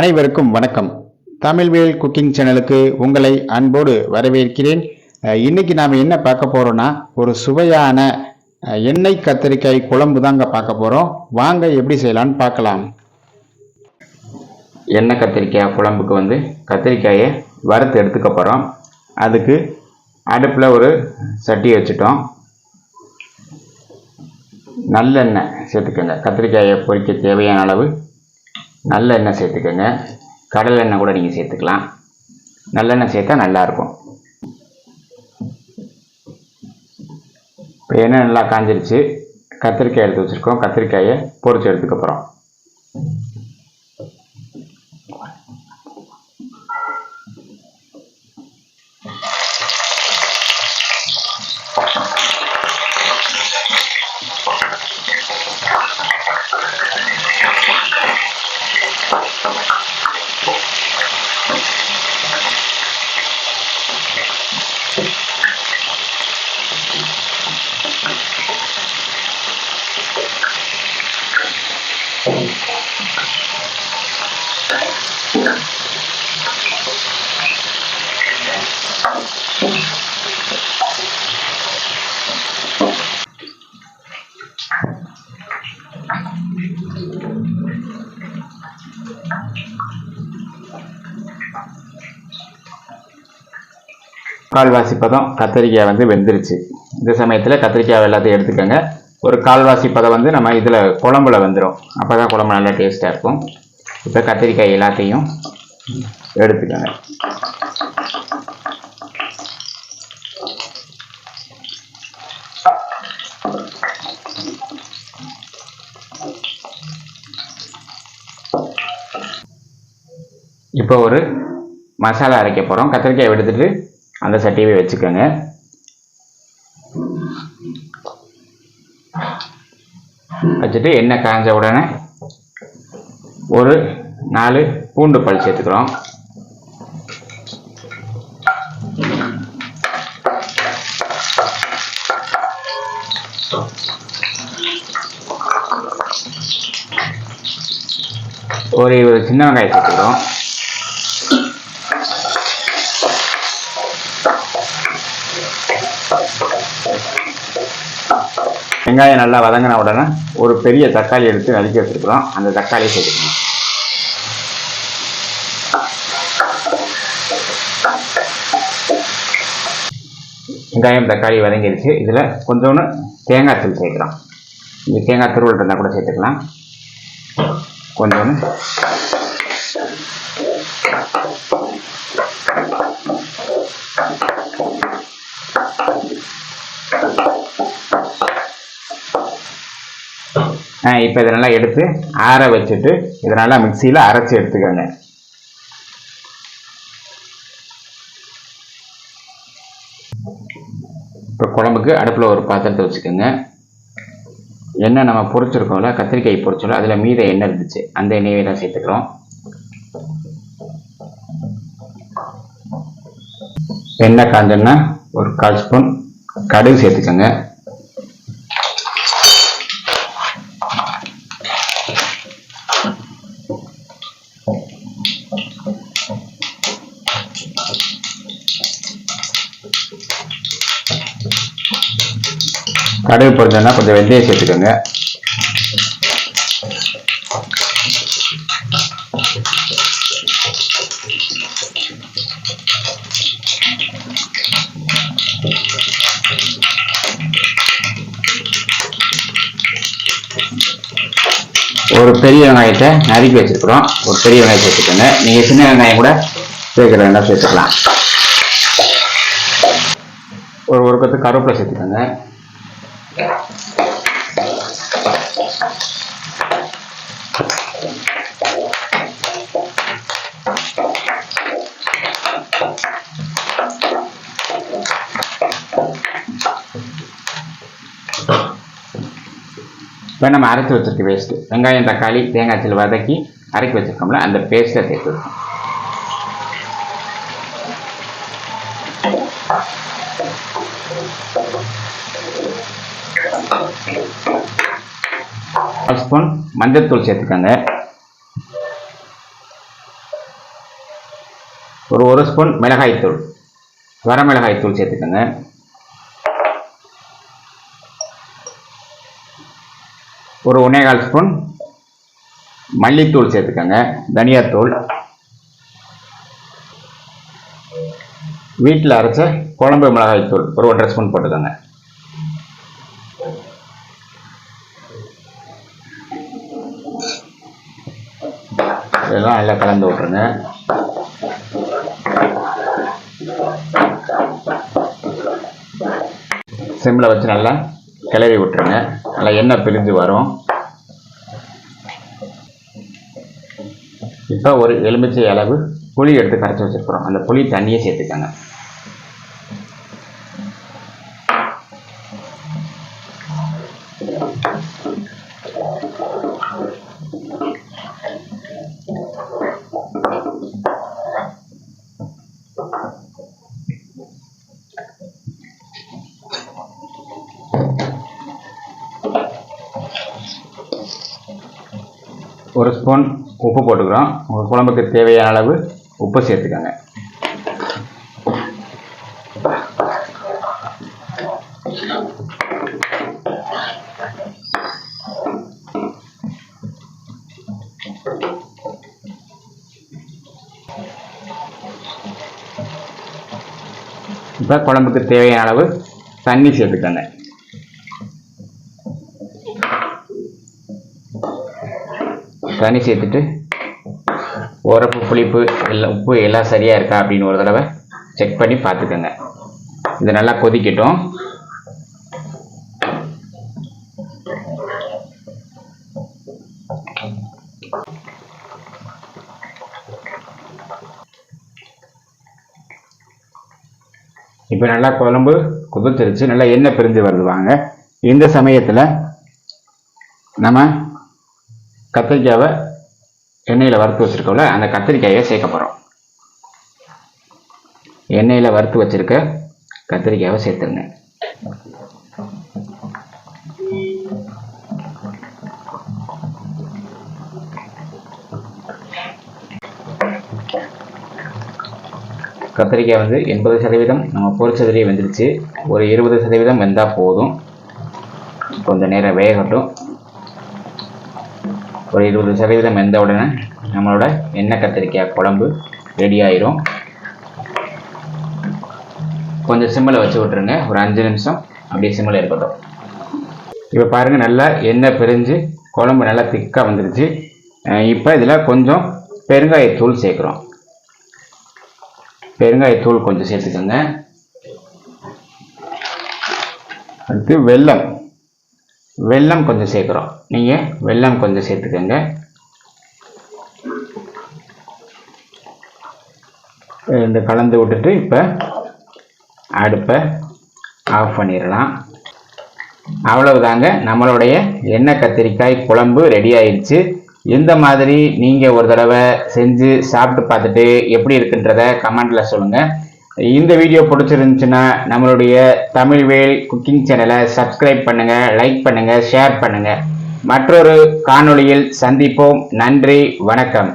அனைவருக்கும் வணக்கம். தமிழ்வேல் குக்கிங் சேனலுக்கு உங்களை அன்போடு வரவேற்கிறேன். இன்றைக்கி இன்னைக்கு நாம் என்ன பார்க்க போகிறோன்னா ஒரு சுவையான எண்ணெய் கத்திரிக்காய் குழம்பு தாங்க பார்க்க போகிறோம் வாங்க எப்படி செய்யலாம்னு பார்க்கலாம். எண்ணெய் கத்திரிக்காய் குழம்புக்கு வந்து கத்திரிக்காயை வறுத்து எடுத்துக்க போகிறோம் அதுக்கு அடுப்பில் ஒரு சட்டி வச்சுட்டோம். நல்லெண்ணெய் சேர்த்துக்கோங்க. கத்திரிக்காயை பொரிக்க தேவையான அளவு நல்லெண்ணெய் சேர்த்துக்கோங்க. கடலெண்ணெய் கூட நீங்கள் சேர்த்துக்கலாம். நல்லெண்ணெய் சேர்த்தா நல்லாயிருக்கும் இப்போ எண்ணெய் நல்லா காஞ்சிருச்சு. கத்திரிக்காய் எடுத்து வச்சுருக்கோம். கத்திரிக்காயை பொரிச்சு எடுத்துக்க போகிறோம் கால்வாசி பதம் கத்திரிக்காய் வந்து வெந்துருச்சு. இந்த சமயத்தில் கத்திரிக்காய் எல்லாத்தையும் எடுத்துக்கோங்க. ஒரு கால்வாசி பதம் வந்து நம்ம இதில் குழம்புல வந்துடும் அப்போ தான் குழம்பு நல்லா டேஸ்ட்டாக இருக்கும். இப்போ கத்திரிக்காய் எல்லாத்தையும் எடுத்துக்கோங்க. இப்போ ஒரு மசாலா அரைக்க போகிறோம் கத்திரிக்காய் எடுத்துகிட்டு அந்த சட்டியவே வச்சுக்கோங்க. வச்சுட்டு எண்ணெய் காய்ஞ்ச உடனே ஒரு நாலு பூண்டு பல் சேர்த்துக்கிறோம். ஒரு இருபது சின்ன வெங்காயம் சேர்த்துக்கிறோம். வெங்காயம் நல்லா வதங்கின உடனே ஒரு பெரிய தக்காளி எடுத்து நறுக்கி வச்சிருக்கிறோம். அந்த தக்காளியை சேர்த்துக்கணும். வெங்காயம் தக்காளி வதங்கிருச்சு. இதில் கொஞ்சோன்னு தேங்காய் தூள் சேர்க்குறோம். இந்த தேங்காய் துருவல் இருந்தால் கூட சேர்த்துக்கலாம். கொஞ்சோன்னு இப்போ இதை நல்லா எடுத்து ஆற வச்சுட்டு இதை நல்லா மிக்சியில் அரைச்சி எடுத்துக்கோங்க. இப்போ குழம்புக்கு அடுப்பில் ஒரு பாத்திரத்தை வச்சுக்கோங்க. எண்ணெய் நம்ம பொறிச்சிருக்கோம்ல கத்திரிக்காய் பொறிச்சோம்ல அதில் மீத எண்ணெய் இருந்துச்சு. அந்த எண்ணெயை தான் சேர்த்துக்கிறோம். எண்ணெய் காஞ்சோன்னா ஒரு கால் ஸ்பூன் கடுகு சேர்த்துக்கோங்க. கடுகு பொருந்தனா கொஞ்சம் வெந்தயம் சேர்த்துக்கோங்க. ஒரு பெரிய வெங்காயத்தை நறுக்கி வச்சிருக்கிறோம். ஒரு பெரிய வெங்காயம் சேர்த்துக்கோங்க. நீங்கள் சின்ன வெங்காயம் கூட சேர்க்குற வேண்டாம் சேர்த்துக்கலாம். ஒரு ஒரு கொத்து கருவேப்பிலை சேர்த்துக்கோங்க. இப்போ நம்ம அரைச்சி வச்சிருக்க பேஸ்ட்டு வெங்காயம் தக்காளி தேங்காய் சில்லு வதக்கி அரைக்கி வச்சுருக்கோம்ல அந்த பேஸ்ட்டை சேர்த்து ஒரு ஸ்பூன் மஞ்சத்தூள் சேர்த்துக்கோங்க. ஒரு ஒரு ஸ்பூன் மிளகாய்த்தூள் வரமிளகாய்த்தூள் சேர்த்துக்கோங்க. ஒரு ஒன்றேகால் ஸ்பூன் மல்லித்தூள் சேர்த்துக்கோங்க. தனியாத்தூள். வீட்டில் அரைச்ச குழம்பு மிளகாய்த்தூள் ஒரு ஒன்றரை ஸ்பூன் போட்டுக்கோங்க. இதெல்லாம் நல்லா கலந்து விட்ருங்க. சிம்மில் வச்சு நல்லா கிளறி விட்டுருங்க நல்லா எண்ணெய் பிரிஞ்சு வரும். இப்போ ஒரு எலுமிச்சை அளவு புளி எடுத்து கரைச்சி வச்சுருக்குறோம். அந்த புளி தண்ணியை சேர்த்துக்கோங்க. ஒரு ஸ்பூன் உப்பு போட்டுக்கிறோம். உங்கள் குழம்புக்கு தேவையான அளவு உப்பு சேர்த்துக்கோங்க. இப்போ குழம்புக்கு தேவையான அளவு தண்ணி சேர்த்துக்கோங்க. தண்ணி சேர்த்துட்டு உரப்பு புளிப்பு எல்லாம் உப்பு எல்லாம் சரியாக இருக்கா அப்படின்னு ஒரு தடவை செக் பண்ணி பார்த்துக்கோங்க. இது நல்லா கொதிக்கட்டும். இப்போ நல்லா குழம்பு கொதிச்சிருச்சு. நல்லா எண்ணெய் பிரிஞ்சு வருது வாங்க. இந்த சமயத்தில் நம்ம கத்திரிக்காவை எண்ணெயில் வறுத்து வச்சுருக்கோம்ல அந்த கத்திரிக்காயை சேர்க்க போகிறோம் எண்ணெயில் வறுத்து வச்சுருக்க கத்திரிக்காயை சேர்த்துருங்க. கத்திரிக்காய் வந்து எண்பது சதவீதம் நம்ம பொரிச்சதுலேயே வெந்துருச்சு. ஒரு இருபது சதவீதம் வெந்தால் போதும். கொஞ்சம் நேரம் வேகட்டும். ஒரு இருபது சதவீதம் வெந்த உடனே நம்மளோட எண்ணெய் கத்திரிக்காய் குழம்பு ரெடி ஆயிரும். கொஞ்சம் சிம்மில் வச்சு விட்ருங்க ஒரு அஞ்சு நிமிஷம் அப்படியே சிம்மில் இருக்கட்டும். இப்போ பாருங்கள் நல்லா எண்ணெய் பிரிஞ்சு குழம்பு நல்லா திக்காக வந்துருச்சு. இப்போ இதில் கொஞ்சம் பெருங்காயத்தூள் சேர்க்குறோம். பெருங்காயத்தூள் கொஞ்சம் சேர்த்துக்கோங்க. அடுத்து வெல்லம். வெள்ளம் கொஞ்சம் சேர்க்குறோம். நீங்கள் வெல்லம் கொஞ்சம் சேர்த்துக்கோங்க. ரெண்டு கலந்து விட்டுட்டு இப்போ அடுப்பை ஆஃப் பண்ணிடலாம். அவ்வளவுதாங்க. நம்மளுடைய எண்ணெய் கத்திரிக்காய் குழம்பு ரெடி ஆயிடுச்சு. இந்த மாதிரி நீங்கள் ஒரு தடவை செஞ்சு சாப்பிட்டு பார்த்துட்டு எப்படி இருக்குன்றத கமெண்டில் சொல்லுங்கள் இந்த வீடியோ பிடிச்சிருந்துச்சுன்னா நம்மளுடைய தமிழ்வேல் குக்கிங் சேனலை சப்ஸ்கிரைப் பண்ணுங்கள் லைக் பண்ணுங்கள் ஷேர் பண்ணுங்கள் மற்றொரு காணொளியில் சந்திப்போம். நன்றி வணக்கம்.